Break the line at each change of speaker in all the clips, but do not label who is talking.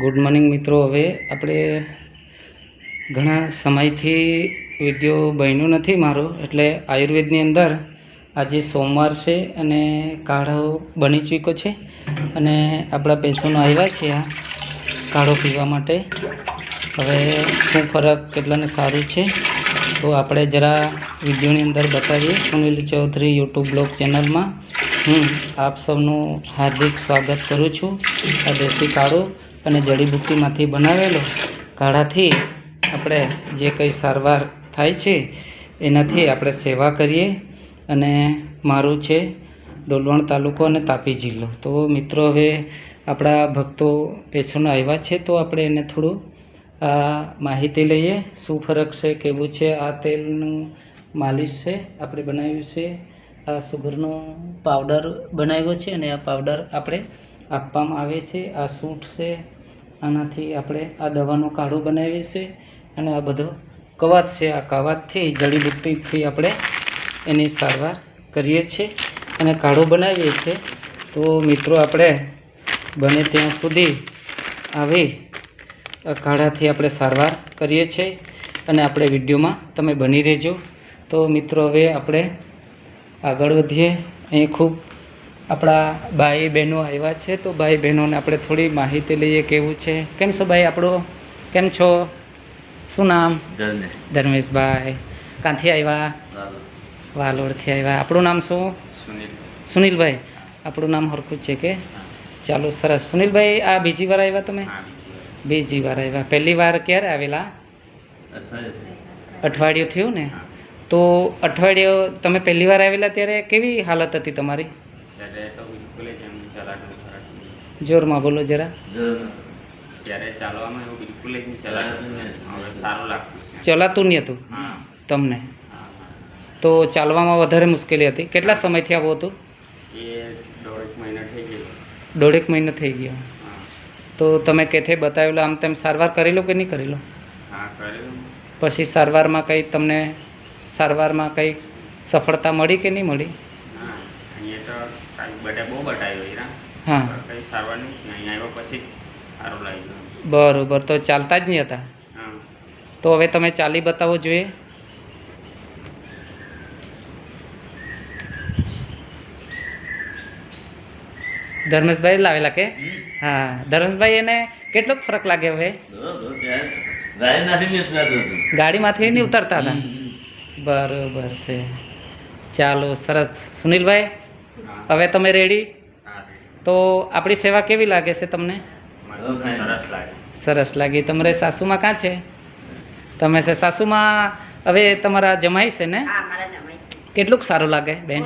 Good morning મિત્રો. હવે આપણે ઘણા સમયથી વીડિયો બન્યો નથી મારો. એટલે આયુર્વેદની અંદર આજે સોમવાર છે અને કાઢો બની ચૂક્યો છે અને આપણા પેશન્ટો આવ્યા છે આ કાઢો પીવા માટે. હવે શું ફરક કેટલાને સારું છે? તો આપણે જરા વિડીયોની અંદર બતાવીએ. સુનિલ ચૌધરી યુટ્યુબ બ્લોગ ચેનલમાં. હું આપ સૌનું હાર્દિક સ્વાગત કરું છું. આ દેશી કાઢો અને જડીબુટ્ટીમાંથી બનાવેલો કાઢાથી આપણે જે કંઈ સારવાર થાય છે, એનાથી આપણે સેવા કરીએ અને મારું છે ડોલવણ તાલુકો અને તાપી જિલ્લો. તો મિત્રો, હવે આપણા ભક્તો પેશન્ટો આવ્યા છે, તો આપણે એને થોડું આ માહિતી લઈએ. શું ફરક છે, કેવું છે, આ તેલનું માલિશ છે, આપણે બનાવ્યું છે, આ સુગરનો પાવડર બનાવ્યો છે અને આ પાવડર આપણે આપવામાં આવે છે, આ સૂંઠ છે, આનાથી આપણે આ દવાનો કાઢો બનાવીએ છીએ અને આ બધો કવાત છે, આ કવાતથી, જડીબુટ્ટીથી આપણે એની સારવાર કરીએ છીએ અને કાઢો બનાવીએ છીએ. તો મિત્રો, આપણે બને ત્યાં સુધી આવી કાઢાથી આપણે સારવાર કરીએ છીએ અને આપણે વિડીયોમાં તમે બની રહેજો. તો મિત્રો, હવે આપણે આગળ વધીએ. અહીં ખૂબ આપણા ભાઈ બહેનો આવ્યા છે તો ભાઈ બહેનોને આપણે થોડી માહિતી લઈએ કેવું છે. કેમ છો ભાઈ આપણો? કેમ છો? શું નામ? ધર્મેશભાઈ. ક્યાંથી આવ્યા? વાલોડથી આવ્યા. આપણું નામ શું?
સુનિલ.
સુનિલભાઈ. આપણું નામ હરખું છે કે? ચાલો સરસ. સુનિલભાઈ આ બીજી વાર આવ્યા તમે?
બીજી. વાર.
આવ્યા. પહેલી વાર ક્યારે આવેલા?
અઠવાડિયું
થયું. ને? તો અઠવાડિયો તમે પહેલી વાર આવેલા ત્યારે કેવી હાલત હતી તમારી?
ત્યારે તો બિલકુલ જ એમ ચલાતું ખરાતું
જોરમાં બોલો જરા.
ત્યારે ચાલવામાં એવું બિલકુલ જ નહીં હવે સારું લાગતું
ચલાતું નહીં હતું? તમને? તો ચાલવામાં વધારે મુશ્કેલી હતી. કેટલા સમયથી આવું હતું?
એ દોઢેક મહિના થઈ ગયો.
દોઢેક મહિનો થઈ ગયો. તો તમે કેથે બતાવેલો આમ તેમ સારવાર કરેલો કે નહીં કરેલો?
હા કર્યું
પછી સારવારમાં કંઈ તમને સારવારમાં કંઈ સફળતા મળી કે નહીં મળી?
તો બહુ બટાવ્યો હીરા
હા.
પણ સારવાર નહીં અહીંયા આવ્યા પછી જ સારું
બરોબર તો ચાલતા જ નહીં હતા? તો હવે તમે ચાલી બતાવો જોઈએ? ધર્મેશભાઈ લાવેલા કે? હા ધર્મેશભાઈ એને કેટલોક ફરક લાગે હવે ગાડીમાંથી નહીં ઉતરતા હતા. બરોબર છે. ચાલો સરસ. સુનિલભાઈ? હવે તમે રેડી તો આપણી સેવા કેવી લાગે છે તમને?
સરસ લાગી.
તમારે સાસુમાં કાં છે? તમે છે સાસુમાં હવે તમારા જમાઈ છે ને?
હા મારા જમાઈ છે.
કેટલુંક સારું લાગે બેન?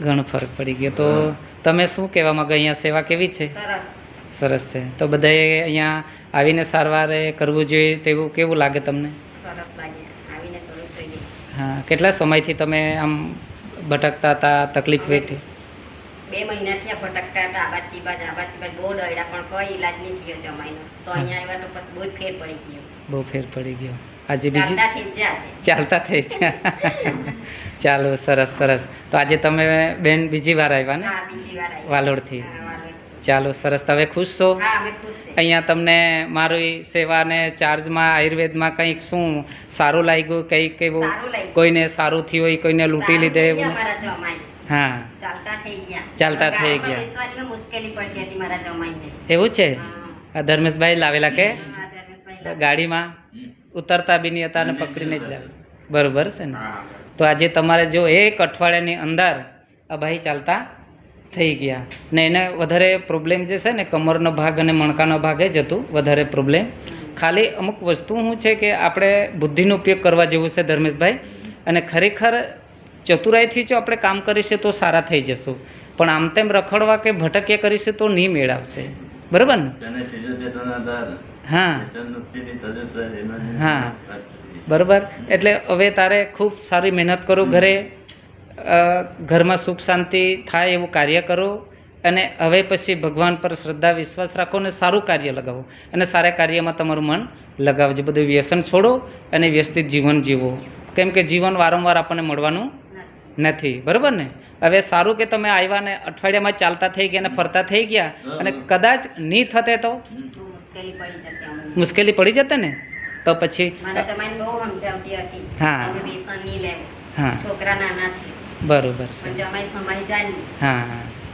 ઘણો ફરક પડી ગયો. તો તમે શું કહેવા માંગો? અહીંયા સેવા કેવી છે?
સરસ.
સરસ છે. તો બધાએ અહીંયા આવીને સારવાર કરવું જોઈએ તેવું કેવું લાગે તમને?
સરસ લાગે. આવીને કરવું જોઈએ.
હા કેટલા સમયથી તમે આમ ભટકતા હતા તકલીફ વેઠી.
બે મહિનાથી આ ભટકતા હતા આબાદ તિબાજ આબાદ તિબાજ બહુ ડરડા પણ કોઈ ઈલાજ નહીં થયો જમાઈનો. તો અહીંયા આવ્યા તો પછી બહુ ફેર પડી ગયો.
બહુ ફેર પડી ગયો. આજે બીજી
ચાલતા થઈ
ગયા ચાલો સરસ સરસ. તો આજે તમે બેન બીજી વાર આવ્યા ને? વાલોડથી. ચાલો સરસ. તમે ખુશ છો?
હા અમે ખુશ છે
અહીંયા તમને મારી સેવાને ચાર્જમાં આયુર્વેદમાં કંઈક શું સારું લાગ્યું? કંઈક એવું કોઈને સારું થયું હોય કોઈને લૂંટી લીધે એવું?
ગયા મારા જમાઈ
હા.
ચાલતા થઈ ગયા.
ચાલતા થઈ
ગાડીમાં
ગયા.
બેસવાની મુશ્કેલી પડતી હતી મારા જમાઈને.
એવું છે? આ ધર્મેશભાઈ લાવેલા કે. ગાડીમાં? ઉતરતા બી નહીં હતા અને પકડીને જ લાવે. બરોબર છે ને? તો આજે તમારે જો એક અઠવાડિયાની અંદર આ ભાઈ ચાલતા થઈ ગયા. ને એને વધારે પ્રોબ્લેમ જે છે ને કમરનો ભાગ અને મણકાનો ભાગ જ હતું વધારે પ્રોબ્લેમ ખાલી અમુક વસ્તુ શું છે કે આપણે બુદ્ધિનો ઉપયોગ કરવા જેવું છે ધર્મેશભાઈ. અને ખરેખર ચતુરાઈથી જો આપણે કામ કરીશું તો સારા થઈ જશું. પણ આમ તેમ રખડવા કે ભટકીએ કરીશું તો નહીં મેળવશે. બરાબર ને? હા. હા. બરાબર. એટલે હવે તારે ખૂબ સારી મહેનત કરો ઘરે. ઘરમાં સુખ શાંતિ થાય એવું કાર્ય કરો અને હવે પછી ભગવાન પર શ્રદ્ધા વિશ્વાસ રાખો અને સારું કાર્ય લગાવો. અને સારા કાર્યમાં તમારું મન લગાવજો. બધું વ્યસન છોડો અને વ્યસ્તિત જીવન જીવો. કેમ કે જીવન વારંવાર આપણને મળવાનું
નથી.
બરાબર ને? હવે સારું કે તમે આવ્યા ને અઠવાડિયામાં ચાલતા થઈ ગયા અને ફરતા થઈ ગયા અને કદાચ નહીં થતે તો?
મુશ્કેલી પડી જતી અમને
મુશ્કેલી પડી જતે ને? તો પછી
મારા જમાઈને બહુ સમજાવતી હતી.
હા. હા.
છોકરા નાના છે.
બરોબર છે.
જમાઈ સમાઈ જાય ને
હા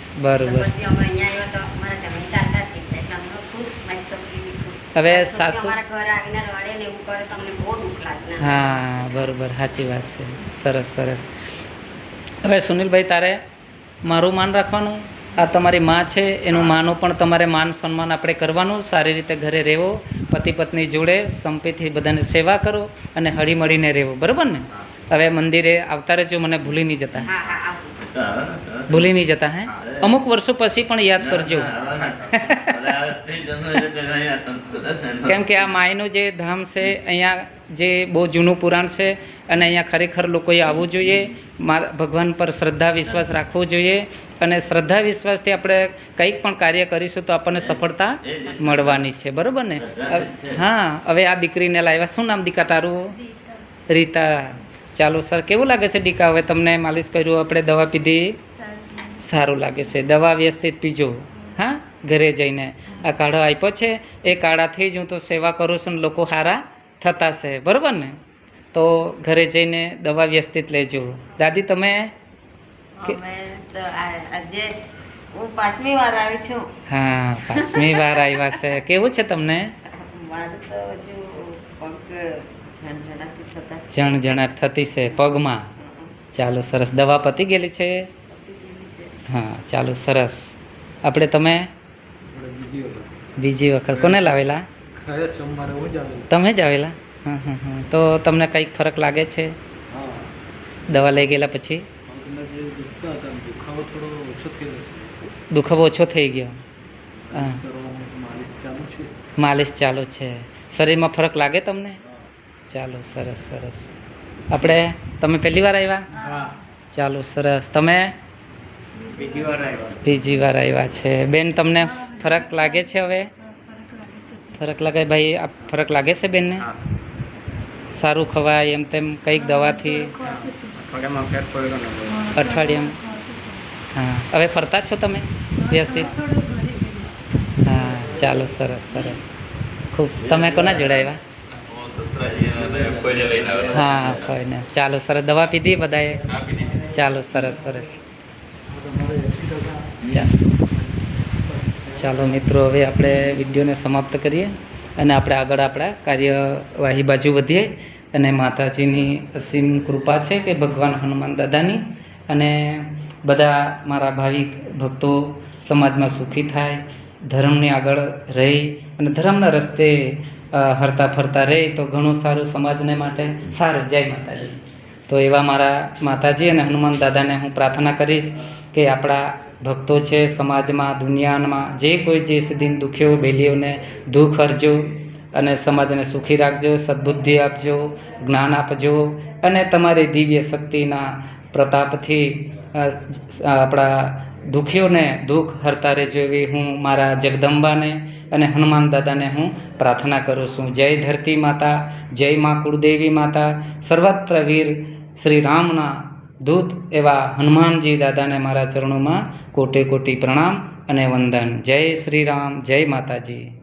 તો
બરોબર.
પછી અમે અહીંયા આવ્યો તો મારા જમાઈ ચાલતા થઈ જાય. એટલે અમને ખુશ મારી છોકરી
હવે સાસુ-
અમારા ઘરે આવીને રડે ને એવું કરે તો અમને બહુ દુઃખ લાગે
હા બરોબર. સાચી વાત છે. સરસ સરસ. હવે સુનિલભાઈ તારે મારું માન રાખવાનું? આ તમારી માં છે એનું માનું પણ તમારે માન સન્માન આપણે કરવાનું. સારી રીતે ઘરે રહેવો પતિ પત્ની જોડે સંપીથી બધાને સેવા કરો અને હળી મળીને રહેવો. બરાબર ને? હવે મંદિરે આવતા રહેજો મને ભૂલી નહીં જતા.
હા હા આવું.
ભૂલી નહીં જતા હે? અમુક વર્ષો પછી પણ યાદ કરજો. કેમ કે આ માયનું જે ધામ છે અહીંયા જે બહુ જૂનું પુરાણ છે અને અહીંયા ખરેખર લોકોએ આવવું જોઈએ. મા ભગવાન પર શ્રદ્ધા વિશ્વાસ રાખવો જોઈએ. અને શ્રદ્ધા વિશ્વાસથી આપણે કંઈક પણ કાર્ય કરીશું તો આપણને સફળતા મળવાની છે. બરાબર ને? હા હવે આ દીકરીને લાવ્યા. શું નામ દીકા તારું? રીતા. ચાલો સર કેવું લાગે છે દીકા હવે તમને માલિશ કર્યું આપણે દવા પીધી? સારું લાગે છે. દવા વ્યવસ્થિત પીજો. હા? ઘરે જઈને. આ કાઢો આપ્યો છે. એ કાઢાથી જ હું તો સેવા કરું છું ને લોકો સારા થતા છે. બરાબર ને? તો ઘરે જઈને દવા વ્યવસ્થિત લેજો. દાદી તમે
હું પાંચમી વાર આવી છું.
હા પાંચમી વાર આવ્યા છે. કેવું છે તમને?
મારું તો હજુ પગ ઝણઝણાતી
જણા થતી છે પગમાં. ચાલો સરસ, દવા પતી ગયેલી છે? હા, ચાલો સરસ. આપણે તમે? બીજી વખત. કોને લાવેલા? તમે જ આવેલા? હા હા હા તો તમને કંઈક ફરક લાગે છે? દવા લઈ ગયેલા પછી?
દુખાવો ઓછો
થઈ ગયો.
માલિશ ચાલુ છે.
શરીરમાં ફરક લાગે તમને? ચાલો સરસ સરસ. આપણે તમે પહેલી વાર આવ્યા?
હા.
ચાલો સરસ. તમે?
બીજી વાર આવ્યા.
બીજી વાર આવ્યા છે. બેન તમને ફરક લાગે છે હવે? ફરક લાગે ભાઈ આ ફરક લાગે છે બેનને? સારું ખવાય એમ તેમ કંઈક દવાથી?
અઠવાડિયામાં
હા હવે ફરતા છો તમે? વ્યવસ્થિત હા ચાલો સરસ સરસ. ખૂબ તમે કોના જોડે આવ્યા? હા કોઈને ચાલો, સરસ. દવા પીધી બધાએ? ચાલો, સરસ સરસ. ચાલો, મિત્રો, હવે આપણે વિડીયોને સમાપ્ત કરીએ અને આપણે આગળ આપણા કાર્યવાહી બાજુ વધીએ. અને માતાજીની અસીમ કૃપા છે કે ભગવાન હનુમાન દાદાની. અને બધા મારા ભાવિક ભક્તો સમાજમાં સુખી થાય, ધર્મને આગળ રહી અને ધર્મના રસ્તે હરતા ફરતા રહે, તો ઘણું સારું સમાજને માટે સારું. જય માતાજી. તો એવા મારા માતાજી અને હનુમાન દાદાને હું પ્રાર્થના કરીશ કે આપણા ભક્તો છે, સમાજમાં, દુનિયામાં, જે કોઈ જે દિન દુખ્યો બેલીઓને દુઃખ હરજો અને સમાજને સુખી રાખજો, સદબુદ્ધિ આપજો, જ્ઞાન આપજો અને તમારી દિવ્ય શક્તિના પ્રતાપથી આપણા દુઃખીઓને દુઃખ હરતા રહેજો એવી હું મારા જગદંબાને અને હનુમાન દાદાને હું પ્રાર્થના કરું છું. જય ધરતી માતા, જય મા કુળદેવી માતા, સર્વત્ર વીર શ્રી રામના દૂત એવા હનુમાનજી દાદાને મારા ચરણોમાં કોટે કોટી પ્રણામ અને વંદન. જય શ્રી રામ, જય માતાજી.